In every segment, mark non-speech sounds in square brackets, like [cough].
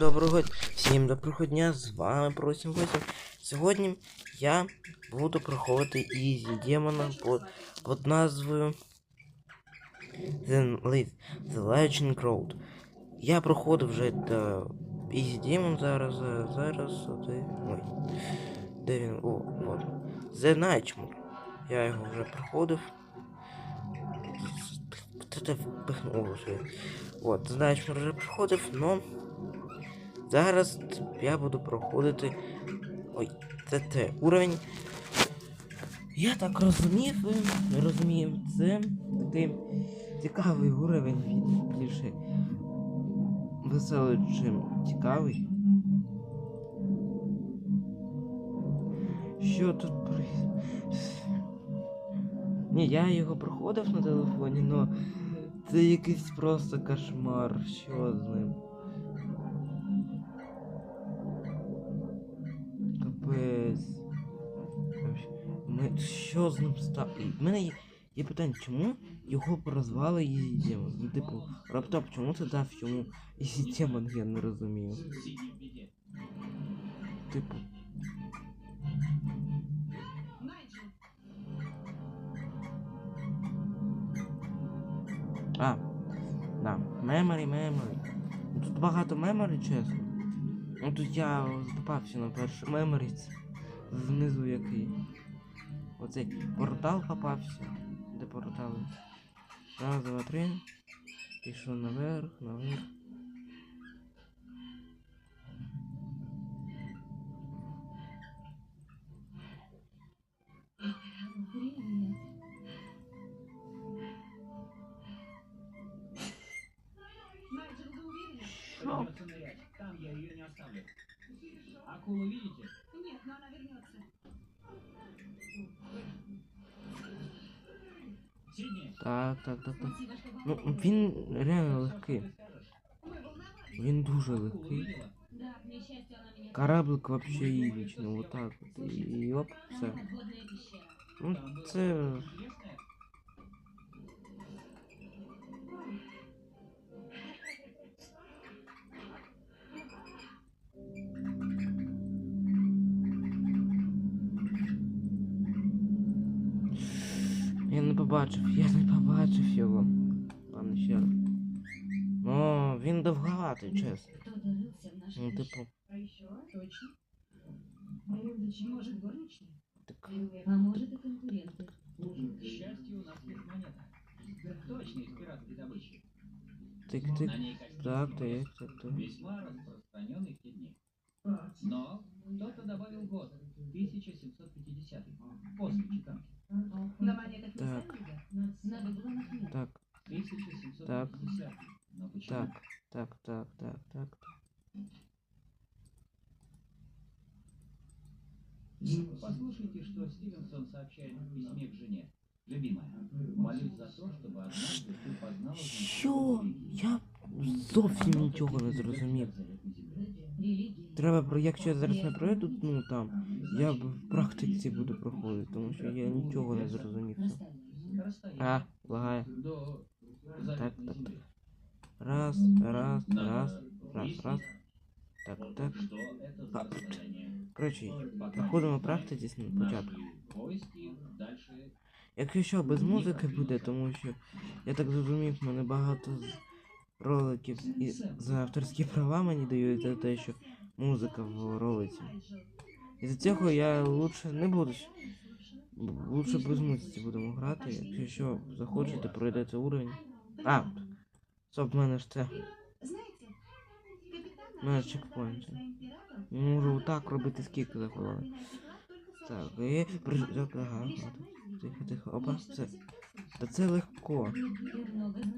Доброго всім доброго дня, з вами Просім 8. Сьогодні я буду проходити Ізі Демона під назвою The, The Legend Road. Я проходив вже до Ізі Демон зараз, зараз де, ой, де він, о, от. The Nightmare. Я його вже проходив. Це впихнув вже? От, The Nightmare вже проходив, но... Зараз я буду проходити. Ой, це те уровень. Я так розумів, е, розумію, це такий цікавий уровень, він більше веселий, чим цікавий. Що тут. Ні, я його проходив на телефоні, але це якийсь просто кошмар. Що з ним? Що з ним стало? У мене є, є питання, чому його прозвали Demon? Ну, типу, раптоп, чому ти дав йому Demon, я не розумію. Типу. А, да, меморі, меморі. Тут багато меморі, чесно. Ну тут я попався на першу меморі. Знизу який. Оцей портал попався. Де портали? Раз, два, три. Пишу наверх, наверх. Так, так, так, Ну, він реально легкий. Він дуже легкий. Кораблик вообще івічний, вот так вот. І оп, все. Ну, це. Побачив, я не побачив його. Ладно, ще раз. Ну, він довгаватий, чесно. Кто-то рылся в нашей Ну, типу, А еще точно. Может, горничная? так. А может, и конкуренты. К счастью, у нас есть монета. Точно из пиратской добычи. Костюм Так, так, так, так. Весьма распространенный в те дни. Но кто-то добавил год, 1750 после читанки. На монетах не Так. сами, да? Надо было нахмурить. Так, 1750 Но почему? так, так, так, так, так. Послушайте, что Стивенсон сообщает в письме к жене. Любимая, молюсь за то, чтобы однажды ты познала Що? Я зовсім нічого не зрозумів. Якщо я зараз не пройду, ну там, я в практиці буду проходити, тому що я нічого не зрозумів. А, лагає. до Так, так. Раз, раз, раз, раз, раз. Так, так. Расстояние? Коротше, проходимо практиці поиски дальше Якщо що, без музики буде, тому що я так зрозумів, мене багато з роликів і за авторські права мені дають за те, що музика в ролиці. І за цього я лучше не буду. Лучше без музики будемо грати. Якщо що, захочете, пройдете уровень. А, стоп, в мене ж це. У мене чекпоінт. Можу отак робити скільки заховали. Так, і ага. Тихо, тихо, опа, це. Та це легко.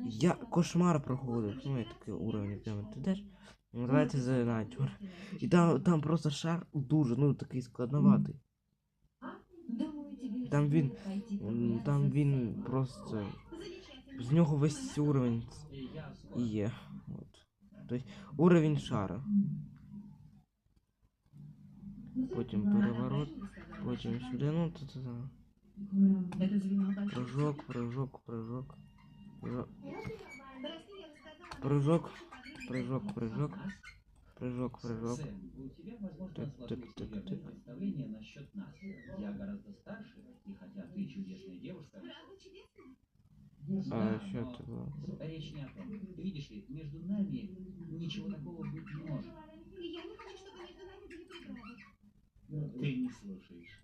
Я кошмар проходив. Ну, я такий уровень прямо. Ти йдеш? Називається The Nightmare. І там, там просто шар дуже, ну такий складноватий. Там він, м, там він просто. З нього весь уровень и я скоро. і є. От. Тобто уровень шара. Потім переворот, потім сюди, ну то то то. Это звено большое. Прыжок, прыжок, прыжок. Прыжок, Прости, я рассказала. прыжок, Прыжок, прыжок. Прыжок, прыжок. Сэм, у тебя, возможно, Так, сложилось так, так, неверное так. представление насчет нас. Я гораздо старше, и хотя ты чудесная девушка... А, но це було? Речь не о том. Видишь ли, между нами ничего такого быть не может. И я не хочу, чтобы между нами были преграды. Ты не слушаешь.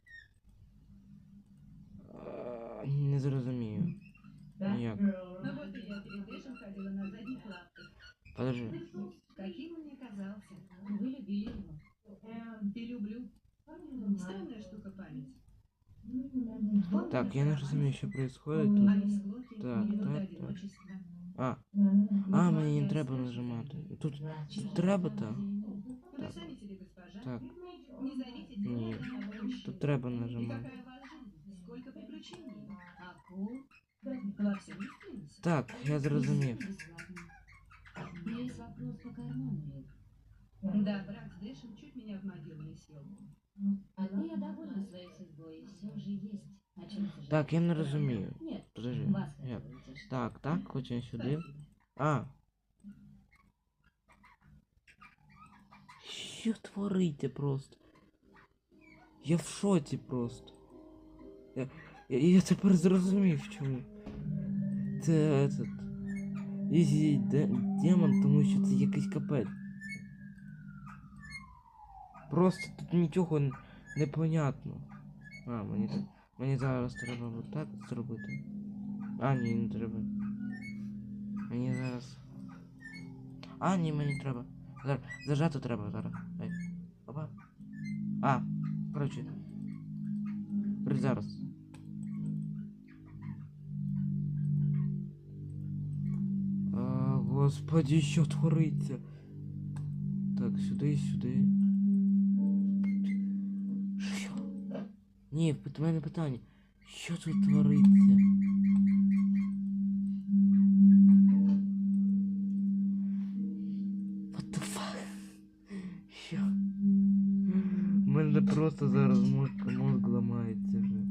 А, Не зрозумію. Як? Ну вот и я перед Подожди. Каким он мне казался. Вы любили его. И люблю. Странная штука память. Так, я не розумію, що происходит А тут. не склоки, Так, не минута так, так. одиночества. А, а, мені не треба нажимати. Тут, тут треба так. Вы Так. сами себе госпожа. Так, Не зовите Ні. меня на помощь. тут треба И нажимати. какая у вас жизнь? Сколько приключений? Акул? Во всем не спится. Так, я зрозумів. Да, брат с Дэшем чуть меня в могилу не сел. А ты я довольна своей судьбой, и все же есть о чем сожалеть. Так, я не розумію. Нет, Подожди. вас Як? хотела утешить. Так, так, потім сюди. Спасибо. А. Що творите просто? Я в шоці просто. Я, я, я тепер зрозумів чому. Це этот. Ізі де, демон, тому що це якийсь капець. Просто тут нічого н- не понятно. А, мені, мені зараз треба от так зробити. А, ні, не треба. Мені зараз. А, ні, мені треба. Зараз. Зажати треба зараз. Ай. Опа. А, коротше. Зараз. А, господі, що твориться? Так, сюди, сюди. Що? Ні, в мене питання. Що тут твориться? What the fuck? Що? У мене просто зараз мозг, мозг ламається вже.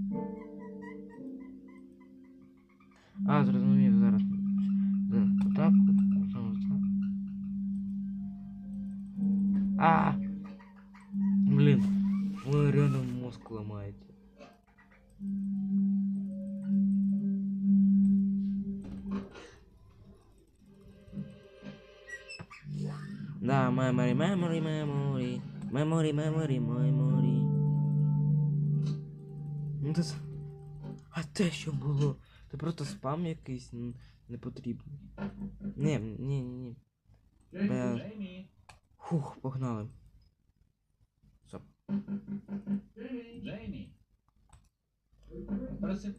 А, зрозумів Memory, memory. Memory, memory. Ну це... А те що було? Це просто спам якийсь н- непотрібний. Ні, ні, ні. Бе... Фух, погнали. Стоп.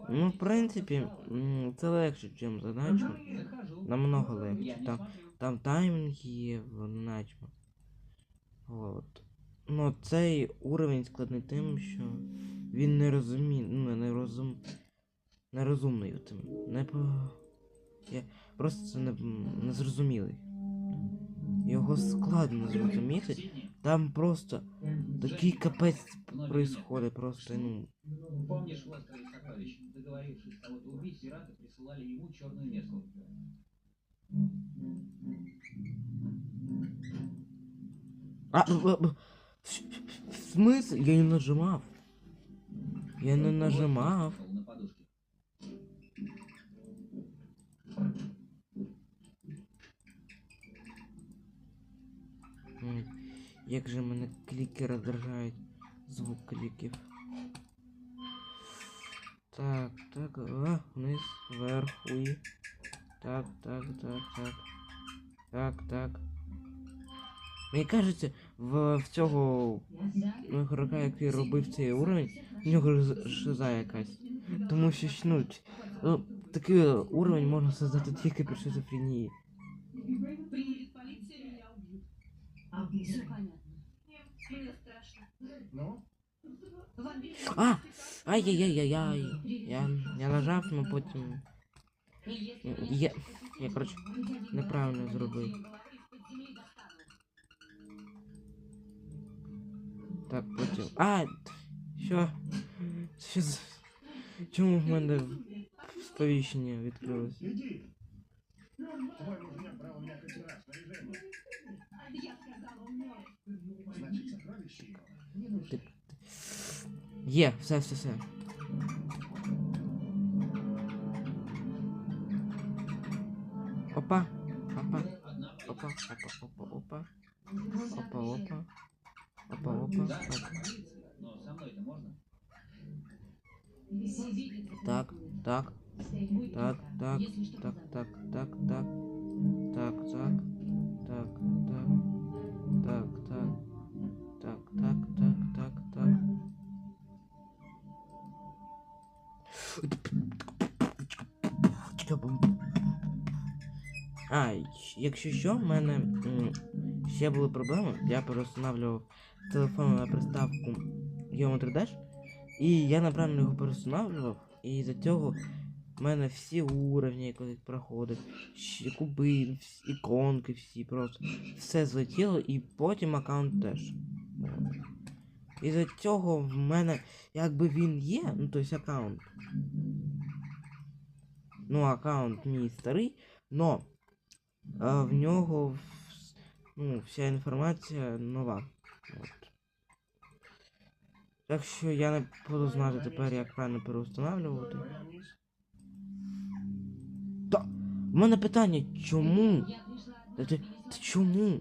Ну, в принципі, це легше, ніж задачу. Захожу. Намного легше. Там, там таймінг є в начмо. От. Ну, цей уровень складний тим, що він не розуміє, ну, не розум... Нерозумний тим. Не по... Я просто не, незрозумілий. Його складно зрозуміти. Там просто такий капець происходит, просто, ну. Помнишь в острове сокровищ? Договорившись кого-то убить, пираты присылали ему черную меску. А, б- б- в в смысле? Я не нажимав. Я не Вот нажимав. спрятал На подушке. М, Як же мене кліки роздражають. Звук кліків. Так, так, а, вниз, вверх, уї. Так, так, так, так. Так, так. Мені кажеться, в, в цього ну, який робив цей уровень, в нього шиза якась. Тому що ну, ну, такий уровень можна создати тільки при шизофренії. Приедет полиция, меня убьют. Все. Мне страшно. Ну? А! Ай-яй-яй-яй-яй. Я, я нажав, ну потім. Я- я- коротше, неправильно зробив. Так, потім. А! Що? Сейчас, чему Чому в мене сповіщення відкрилось? Є, все, все, все. Опа, опа, опа, опа, опа, опа, опа, опа. Опа, опа, можно? Так, так, так, так, так, так, так, так, так, так, так, так, так, так, так, так, так, так. А, якщо що, в мене ще були проблеми. Я переустанавливав телефон на приставку Geometry Dash, і я направильно його переустанавливав, і за цього в мене всі уровні, коли проходив, куби, іконки всі просто. Все злетіло, і потім аккаунт теж. І за цього в мене, якби він є, ну тобто аккаунт. Ну, аккаунт мій старий, но а, в нього ну, вся інформація нова. Так що я не буду знати тепер, як правильно переустанавливати. Та, в мене питання, чому? Та ти, ти чому?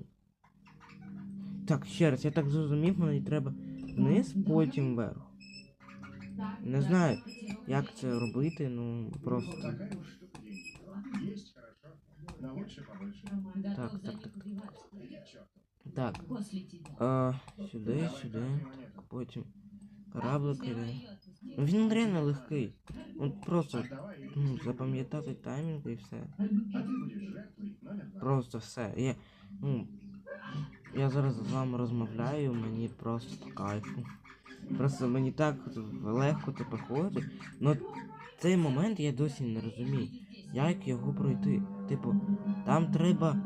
Так, ще раз, я так зрозумів, мені треба вниз, потім вверх. Не знаю, як це робити, ну просто. Так, так, так. Иди к черту. Так, а, сюди, сюди, так, потім. Кораблик іде. Ну, Він реально легкий. От просто ну, запам'ятати таймінг і все. Два. Просто все. Я, ну, я зараз з вами розмовляю, мені просто по кайфу. Просто мені так легко це проходить. Но цей момент я досі не розумію. Як його пройти? Типу, там треба.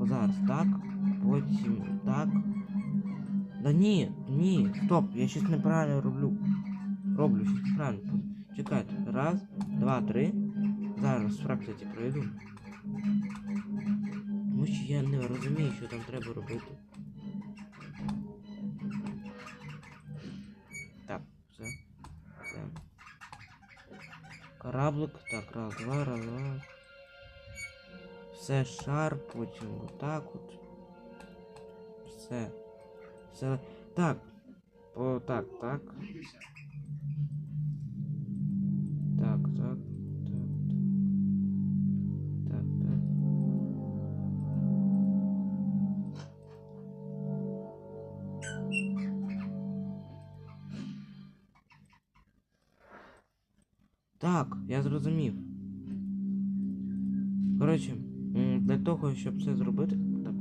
Зараз так, потім так. Да ні, ні, стоп, я щось неправильно роблю. Роблю щось неправильно. Чекайте. Раз, два, три. Зараз кстати, пройду. Тому що я не розумію, що там треба робити. Так, все. Все. Кораблик. Так, раз, два, раз, два. Все, шар, потім отак от. Все. Все. Так. О, так, так. Так, так, так. Я зрозумів. Коротше, для того, щоб це зробити. Так,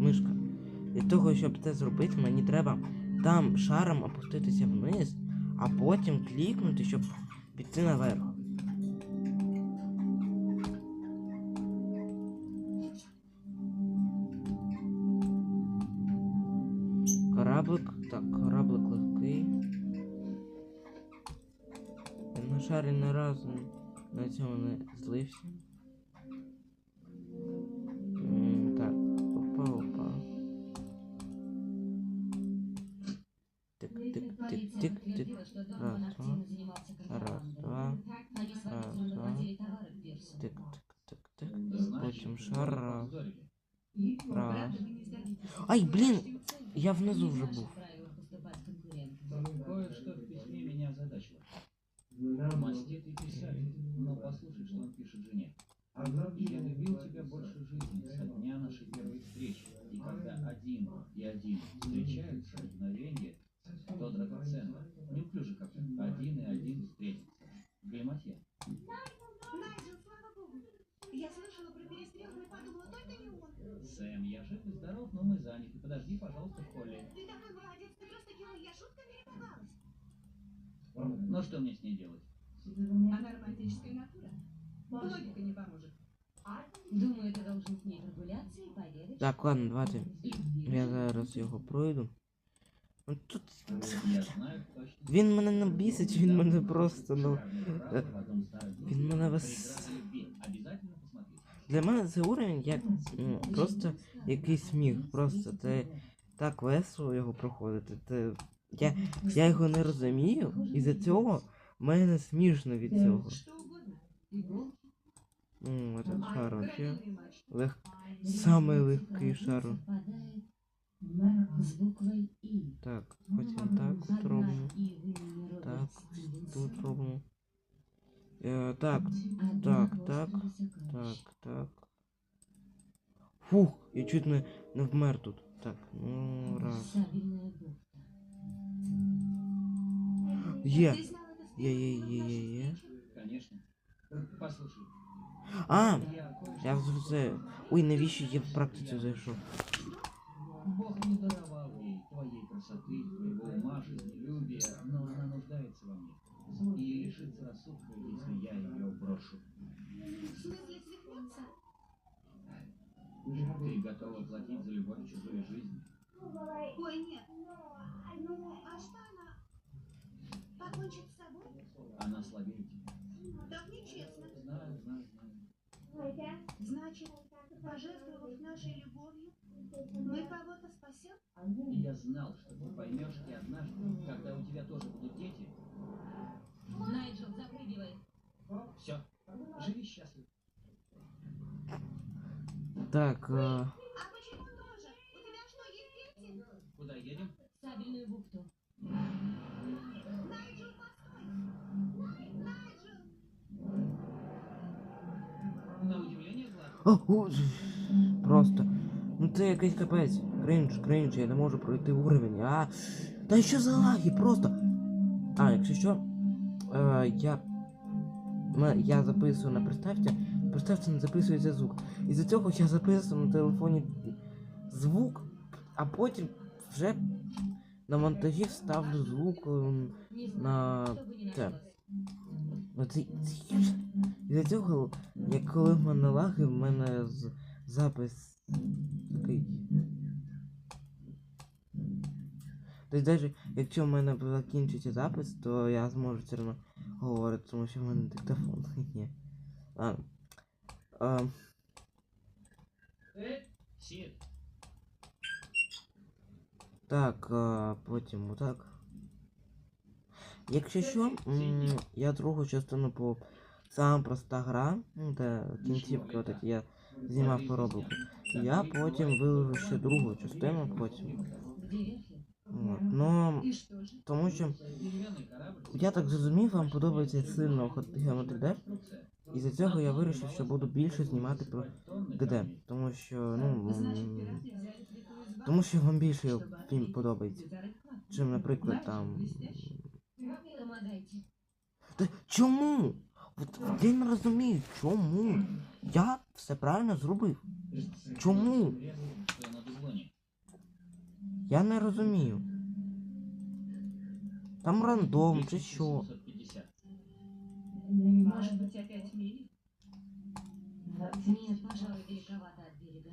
мишка. Для того, щоб це зробити, мені треба там шаром опуститися вниз, а потім клікнути, щоб піти наверх. Кораблик. Так, кораблик легкий. Я на шарі не разу на цьому не злився. Раз, два. Раз, два. Тик, тик, тик, тик. Потім шара. Раз. Ай, блін! Я внизу вже був. Кое-что в письме меня задачило. Мастер и но Логика не поможет. Думаю, ты должен с ней прогуляться и поведать. Так, ладно, давайте. Я зараз його пройду. Ну тут. Він мене не бісить, він мене просто, ну. Він мене посмотрите. Для мене цей уровень як ну, просто якийсь сміх. Просто це так весело його проходити. Це... Я, я його не розумію, і за цього в мене смішно від цього. этот шар вообще Крокодильный матч. лег... самий легкий шар. Совпадает с буквой И. Так, потім так от робимо. Одна И вымени Так, Роберт Стивенсон. Тут робимо. Е, так, Одна так, просто так, сокровище. так, так. Фух, я чуть не, не вмер тут. Так, ну раз. Сабельная бухта. Є. Ты знал это с Є, є, первого є, нашей є, є. встречи? Конечно. Послушай, А! я кое-что Я вже це. Ой, навіщо я в практиці зайшов? Бог не даровал ей твоей красоты, твоего ума, жизнелюбия, но она нуждается во мне. И лишится рассудка, если я ее брошу. В смысле свихнуться? Ты готова платить за любовь в чужую жизнь? Ой, нет. Ну, а что когда у тебя тоже будут дети, Найджел, запрыгивай. все, живи счастлив. Так, е, А почему тоже? У тебя что, есть дети? Куда едем? Сабельную бухту. Найджел, постой! Найджел! На удивление. О, о, просто. Ну це якийсь капець. Кринж, кринж, я не можу пройти уровень. А. Та що за лаги? Просто. А, якщо що, е, я. Я записую на приставці, приставці не записується звук. Із-за цього я записую на телефоні звук, а потім вже на монтажі ставлю звук знаю, на. Це. Ну. Із-за цього, як коли в мене лаги, в мене запис такий. Тобто навіть якщо в мене закінчиться запис, то я зможу все одно говорити, тому що в мене диктофон. [laughs] Сид, Так, а, потім отак. Якщо що, я другу частину по сама проста гра, ну де кінцівки от я знімав по роблоку. Я потім виложу ще другу частину потім. Где верхи? От. Ну, И что же? тому що деревянный корабль. я так зрозумів, вам подобається сильно Geometry Dash, Конструкция. і за цього я вирішив, що буду більше знімати про ГД. Тому що, ну, Значит, м, пираты взяли плиту из воды, тому що вам більше чтобы фільм отлить подобається. деталь вклад. Чим, наприклад, там. Блестяще. Помогайте. Та чому? От я не розумію, чому? Я все правильно зробив. Чому? Я не розумію. Там рандом чи що. 1750. Может быть, опять мили? Нет, пожалуй, далековато от берега.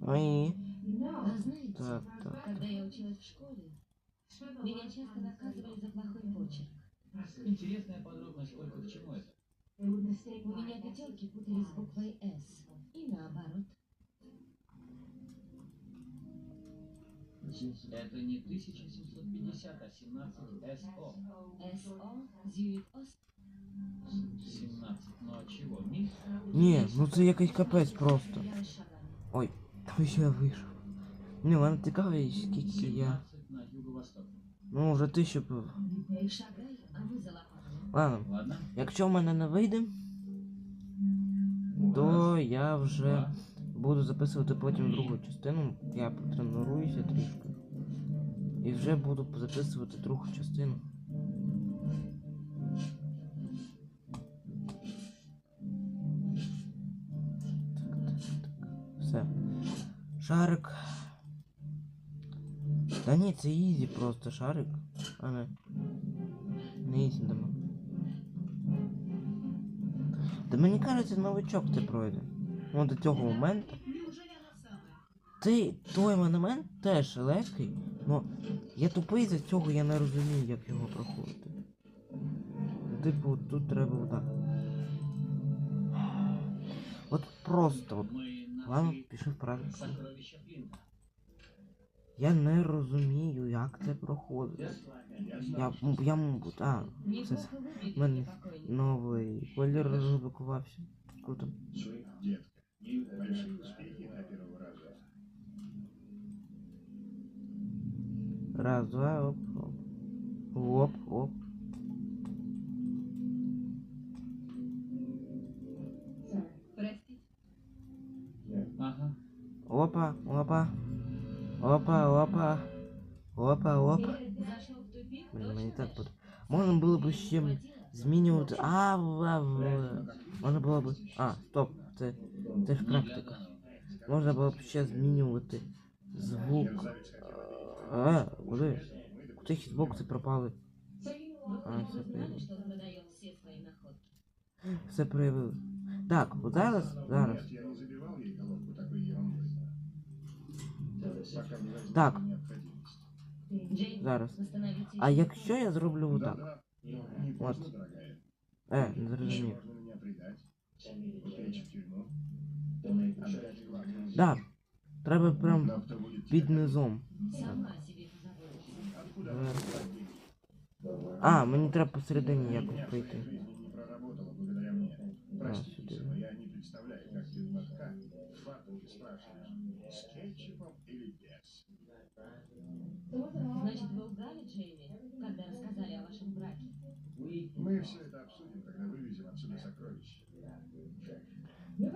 Ой, А знаете, так, так. когда я училась в школе, меня часто наказывали за плохой почерк. Интересная подробность только к чему это? У меня пятерки путались с буквой «С». И наоборот. Это не 1750, а 17 СО. «СО» Зюит Ост. 17. Ну от чего? Миф? Ні, ну це якийсь капець просто. Ой, там ще я вийшов. Ні, мене цікаво, скільки я. 17 на юго-восток. Ну, вже. Шагай, а мы за лопатой. Ладно, Ладно? якщо в мене не вийде, то я вже буду записувати потім другу частину. Я потренуюся трішки. І вже буду записувати другу частину. Так, так, так. Все. Шарик. Та ні, це ізі просто шарик. А не. Не ізі дома. Та мені кажеться, новичок це пройде. Ну до цього моменту. Ти той монумент теж легкий, но я тупий за цього, я не розумію, як його проходити. Типу, тут треба отак. От просто от. Ладно, пішов Флинта. Я не розумію, як це проходить. Я Я, знаю, м- я, м- а, це Неплохо мене новий колір розблокувався. Круто. Свой детка. Большие успехи для первого раза. Раз, два, оп, оп. Оп, оп. Простите. Ага. Опа, опа. Опа, опа. Опа, опа. Зашел в тупик, Блін, точно мені так знаешь? буде. Можна було б ще Хватило? змінювати. А, в, в. Но, как видишь, Можна було б. здесь А, стоп, це, це ж Не для практика. данного. Можна було б ще змінювати звук. мерзавец хотел А, куди? Куди хітбокси пропали? Вы А, хоть все бы знали, понял. что он выдает все свои находки? Все проявили. Так, от зараз, зараз. Нет, я не забивал ей головку такой ерундой. Пока не возникла Так. необходимость. Джейн, Зараз. восстановите А ещё. якщо я зроблю отак? Да-да, но не Вот. поздно, дорогая. Е, не зрозумів. Да. Треба прям Но кто будет під тебя низом. Сама о себе позаботиться. Откуда Да. она взяла деньги? А, мені треба посередині Ни якось дня в пройти. своей жизни не проработала благодаря мне. Прости, сюда. Киса, но я не представляю, как ты в лотка в фартуке спрашиваешь, с кетчупом или без. Значит, вы лгали Джейми, когда рассказали о вашем браке? Мы все это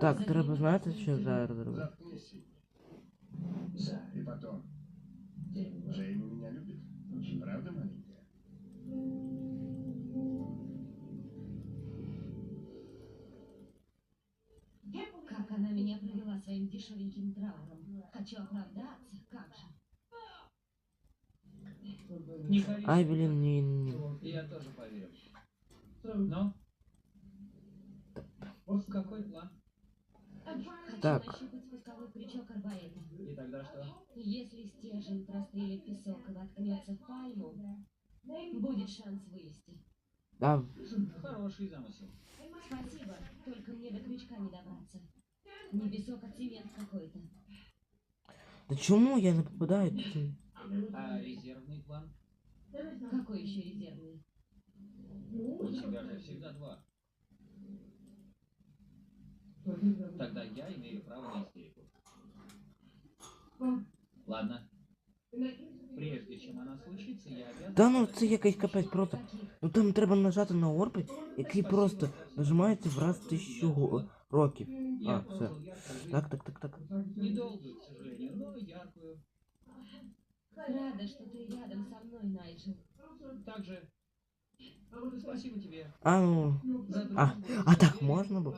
Так, треба знаєте, що зараз робити? Заткнись, Сидни. И потом, Джейми меня любит. Правда, маленькая? Как она меня провела своим дешевеньким трауром. Хочу оправдаться, как же. Не говори. Ай, блін, ні, ні. Я тоже поверю. Ну? Какой план? Хочу Так. нащупать спусковой крючок арбаэта. И тогда что? Если стержень прострелит песок и воткнется в пальму, будет шанс вылезти. А, Хороший замысел. Спасибо, только мне до крючка не добраться. Не песок, а цемент какой-то. да чому я не попадаю? А резервный план? Какой еще резервный? У тебя же всегда два. Тогда я имею право на истерику. Ладно. Прежде чем она случится, я обязан... Та ну це якийсь капець просто. Ну там треба нажати на орбит, який просто нажимається в раз тисячу років. А, все. Так, так, так, так. Недолгую, к сожалению, но яркую. Рада, что ты рядом со мной, Найджел. Также спасибо тебе А ну, А, а так можна було?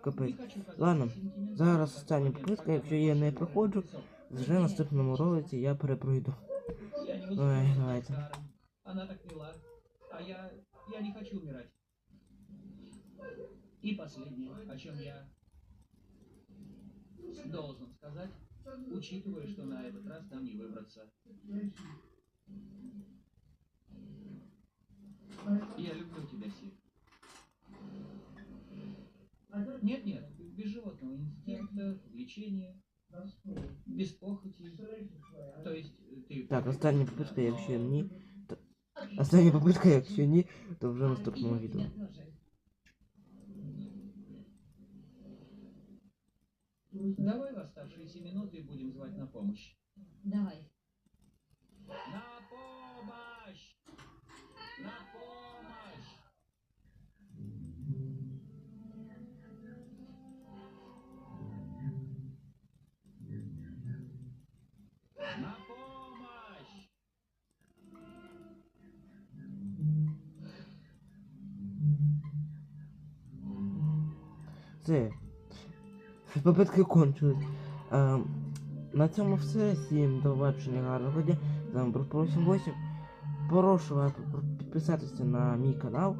Капець. Ладно, зараз остання попитка, якщо я не проходжу, вже в наступному ролиці я перепройду. Ой, давайте. Она так мила. А я... я не хочу умирать. И последнее, о чем я должен сказать, учитывая, что на этот раз нам не выбраться. Я люблю тебя, Сив. Нет-нет, без животного инстинкта, влечения, без похоти. То есть э, ты... Так, остання попитка, якщо ні. то- Остання попитка, якщо ні, то вже в наступному Я відео. тебя тоже. Давай в оставшиеся минуты будем звать на помощь. Давай. Попитки кончились. Е, на цьому все. Всім до побачення гарного дня. З вами був Про 88. Прошу вас підписатися на мій канал.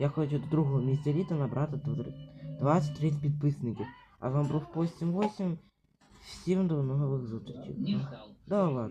Я хочу до другого місця літа набрати 20-30 підписників. А вам був 88. Всім до нових зустрічей. До ждал,